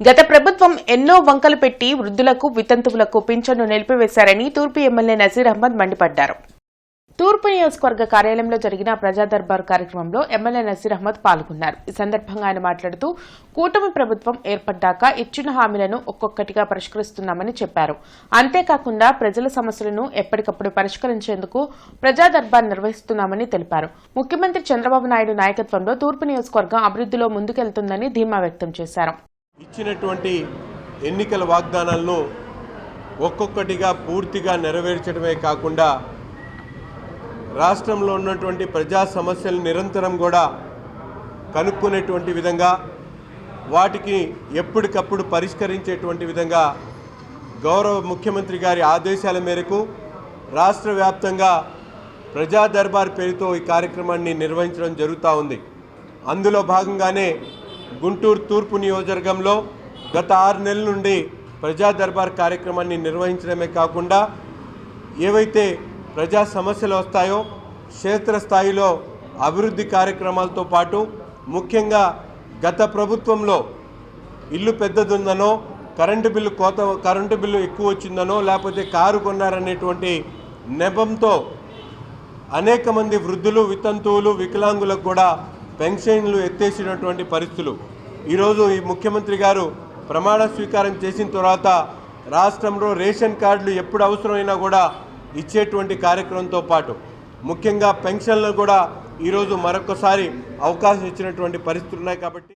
గత ప్రభుత్వం ఎన్నో వంకలు పెట్టి వృద్ధులకు వితంతువులకు పింఛన్ను నిలిపివేశారని తూర్పు ఎమ్మెల్యే నజీర్ అహ్మద్ మండిపడ్డారు. తూర్పు నియోజకవర్గ కార్యాలయంలో జరిగిన ప్రజా దర్బార్ కార్యక్రమంలో ఎమ్మెల్యే నసీర్ అహ్మద్ పాల్గొన్నారు. ఈ సందర్భంగా ఆయన మాట్లాడుతూ కూటమి ప్రభుత్వం ఏర్పడ్డాక ఇచ్చిన హామీలను ఒక్కొక్కటిగా పరిష్కరిస్తున్నామని చెప్పారు. అంతేకాకుండా ప్రజల సమస్యలను ఎప్పటికప్పుడు పరిష్కరించేందుకు ప్రజా దర్బార్ నిర్వహిస్తున్నామని తెలిపారు. ముఖ్యమంత్రి చంద్రబాబు నాయుడు నాయకత్వంలో తూర్పు నియోజకవర్గం అభివృద్దిలో ముందుకెళ్తుందని ధీమా వ్యక్తం చేశారు. ఇచ్చినటువంటి ఎన్నికల వాగ్దానాలను ఒక్కొక్కటిగా పూర్తిగా నెరవేర్చడమే కాకుండా రాష్ట్రంలో ఉన్నటువంటి ప్రజా సమస్యలు నిరంతరం కూడా కనుక్కునేటువంటి విధంగా వాటికి ఎప్పటికప్పుడు పరిష్కరించేటువంటి విధంగా గౌరవ ముఖ్యమంత్రి గారి ఆదేశాల మేరకు రాష్ట్ర వ్యాప్తంగా ప్రజా దర్బార్ పేరుతో ఈ కార్యక్రమాన్ని నిర్వహించడం జరుగుతూ ఉంది. అందులో భాగంగానే గుంటూరు తూర్పు నియోజకవర్గంలో గత ఆరు నెలల నుండి ప్రజా దర్బార్ కార్యక్రమాన్ని నిర్వహించడమే కాకుండా ఏవైతే ప్రజా సమస్యలు వస్తాయో క్షేత్రస్థాయిలో అభివృద్ధి కార్యక్రమాలతో పాటు ముఖ్యంగా గత ప్రభుత్వంలో ఇల్లు పెద్దదుందనో కరెంటు బిల్లు కోత కరెంటు బిల్లు ఎక్కువ వచ్చిందనో లేకపోతే కారు కొన్నారనేటువంటి నెపంతో అనేక మంది వృద్ధులు వితంతువులు వికలాంగులకు కూడా పెన్షన్లు ఎత్తేసినటువంటి పరిస్థితులు. ఈరోజు ఈ ముఖ్యమంత్రి గారు ప్రమాణ స్వీకారం చేసిన తర్వాత రాష్ట్రంలో రేషన్ కార్డులు ఎప్పుడు అవసరమైనా కూడా ఇచ్చేటువంటి కార్యక్రమంతో పాటు ముఖ్యంగా పెన్షన్లు కూడా ఈరోజు మరొకసారి అవకాశం ఇచ్చినటువంటి పరిస్థితులు ఉన్నాయి కాబట్టి